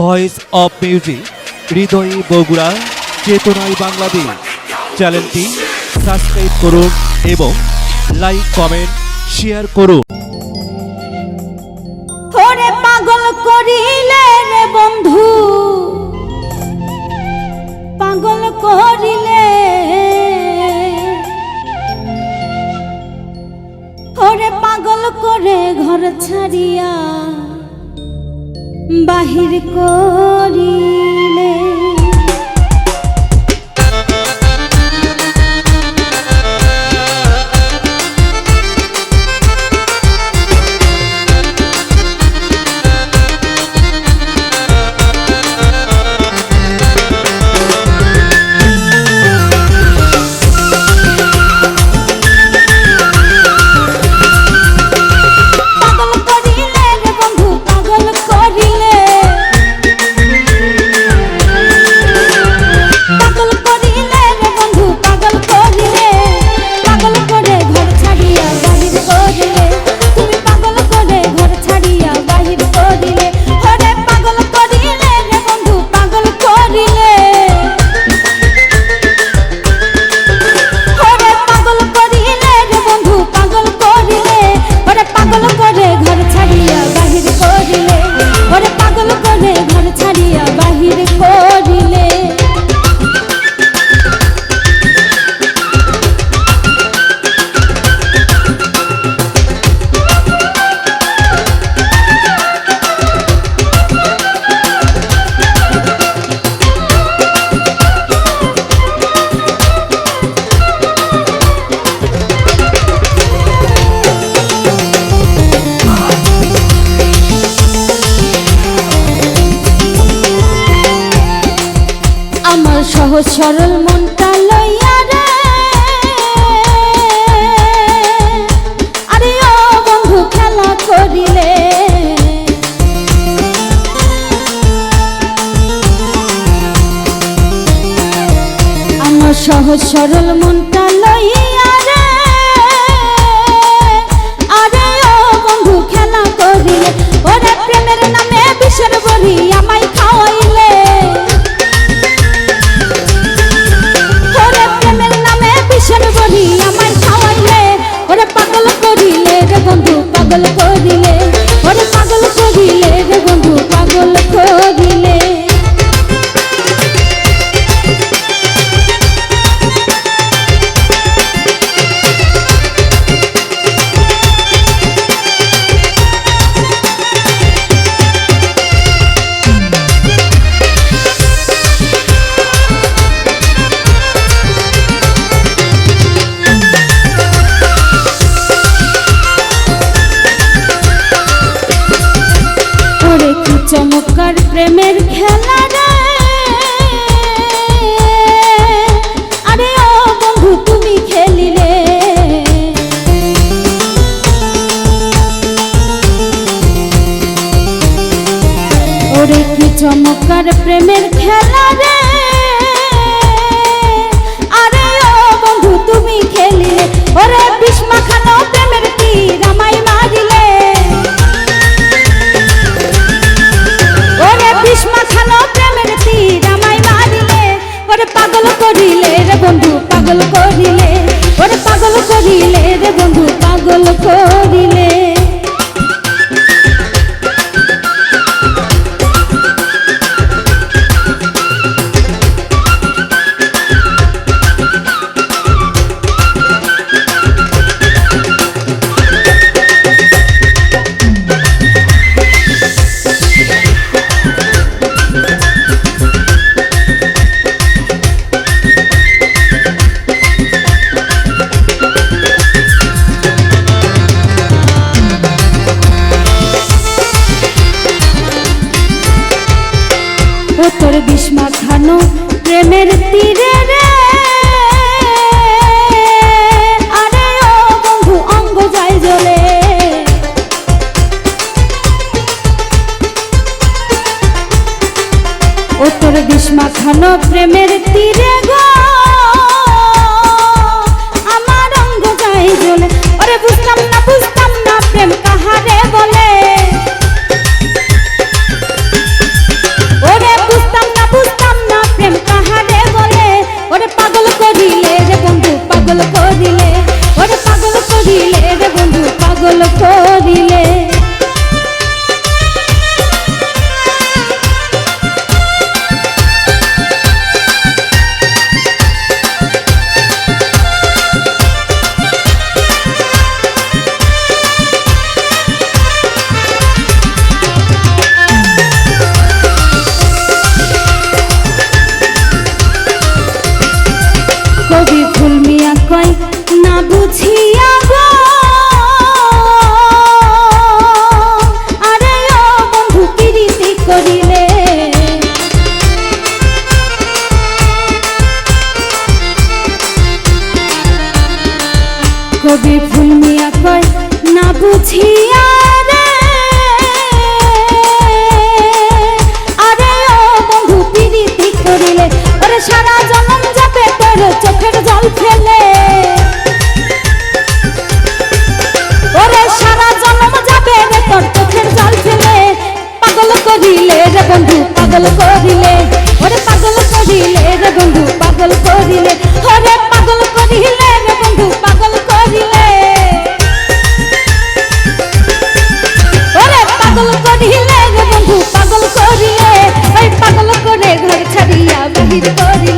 Voice of music হৃদয়ে বগুড়া চেতনায় বাংলাদেশ চ্যানেলটি সাবস্ক্রাইব করুন এবং লাইক কমেন্ট শেয়ার করুন। ওরে পাগল করিলে রে বন্ধু। পাগল করিলে। ওরে পাগল করে ঘর ছাড়িয়া বাহির করিলে সহজ সরল মনটা লইয়া রে। আরে ও বন্ধু খেলা করিলে। আমার সহজ সরল মনটা আমায় খাওয়াইলে ওরে পাগল করিলে রে বন্ধু পাগল করিলে। ওরে কি চমৎকার প্রেমের খেলা রে? আরে ও বন্ধু, তুমি খেলিলে ওরে বিষ্মা খানো প্রেমের কি রামাই মারিলে। ওরে বিষ্মা খানো প্রেমের কি রামাই মারিলে। ওরে পাগল করিলে প্রেমের তীরে গো। আমার অঙ্গ যায় জ্বলে ওরে বুঝতাম না বুঝতাম না প্রেম কাহারে বলে। কবি ফুল কয় না বুঝিয়া সারা জনম যাবে তোর চোখের জল ফেলে। Be the body.